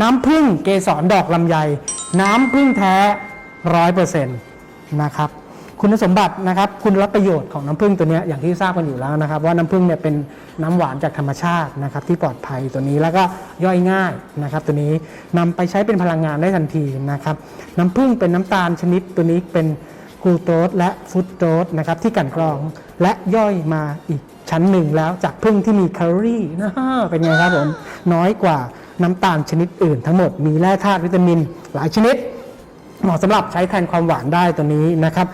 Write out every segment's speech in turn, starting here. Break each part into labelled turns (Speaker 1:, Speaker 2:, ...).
Speaker 1: น้ำผึ้งเกสรดอกลำไย น้ำผึ้งแท้ร้อยเปอร์เซ็นต์นะครับคุณสมบัตินะครับคุณรับประโยชน์ของน้ำผึ้งตัวนี้อย่างที่ทราบกันอยู่แล้วนะครับ ว่าน้ำผึ้งเนี่ยเป็นน้ำหวานจากธรรมชาตินะครับ ที่ปลอดภัยตัวนี้แล้วก็ย่อยง่ายนะครับ ตัวนี้นำไปใช้เป็นพลังงานได้ทันทีนะครับ น้ำผึ้งเป็นน้ำตาลชนิดตัวนี้เป็นกลูโตสและฟุตโตสนะครับที่กลันกรองและย่อยมาอีกชั้นหนึ่งแล้วจากผึ้งที่มีแคลอรี่นะเป็นไงครับผมน้อยกว่า น้ำตาลชนิดอื่นทั้งหมดมีแร่ธาตุวิตามิน หลายชนิด เหมาะสำหรับใช้แทนความหวานได้ตัวนี้นะครับ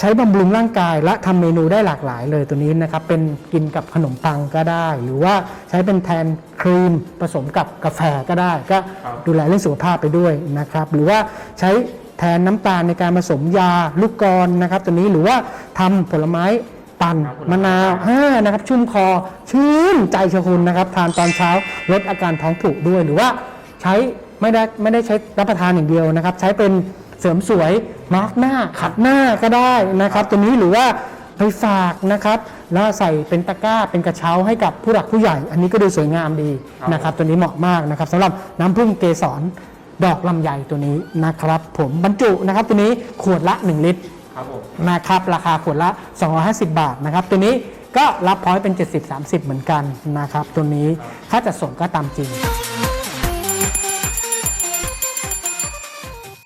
Speaker 1: ใช้บำรุงร่างกายและทำเมนูได้หลากหลายเลยตัวนี้นะครับเป็นกินกับขนมปังก็ได้ หรือว่าใช้เป็นแทนครีมผสมกับกาแฟก็ได้ ก็
Speaker 2: ครับ
Speaker 1: ดูแลเรื่องสุขภาพไปด้วยนะครับหรือว่าใช้แทนน้ำตาลในการผสมยาลูกกรอนนะครับตัวนี้หรือว่าทำผลไม้ ปั่นมะนาวอ่านะครับ ชุ่มคอชื่นใจเชยวคุณนะครับ ทานตอนเช้าลดอาการท้องผูกด้วยหรือว่าใช้ไม่ได้ไม่ได้ใช้รับประทานอย่างเดียวนะครับ ใช้เป็นเสริมสวยมาร์กหน้าขัดหน้าก็ได้นะครับ ตัวนี้หรือว่าไปฝากนะครับ แล้วใส่เป็นตะกร้าเป็นกระเช้าให้กับผู้หลักผู้ใหญ่ อันนี้ก็ดูสวยงามดีนะครับ ตัวนี้เหมาะมากนะครับสำหรับน้ำผึ้งเกสรดอกลำไยตัวนี้นะครับ ผมบรรจุนะครับตัวนี้ขวดละ 1 ลิตร
Speaker 2: ครับผม
Speaker 1: นะครับราคาขวดละ 250 บาทนะครับตัวนี้ก็รับพอยต์เป็น 70-30 เหมือนกันนะครับตัวนี้ค่าจัดส่งก็ตามจริง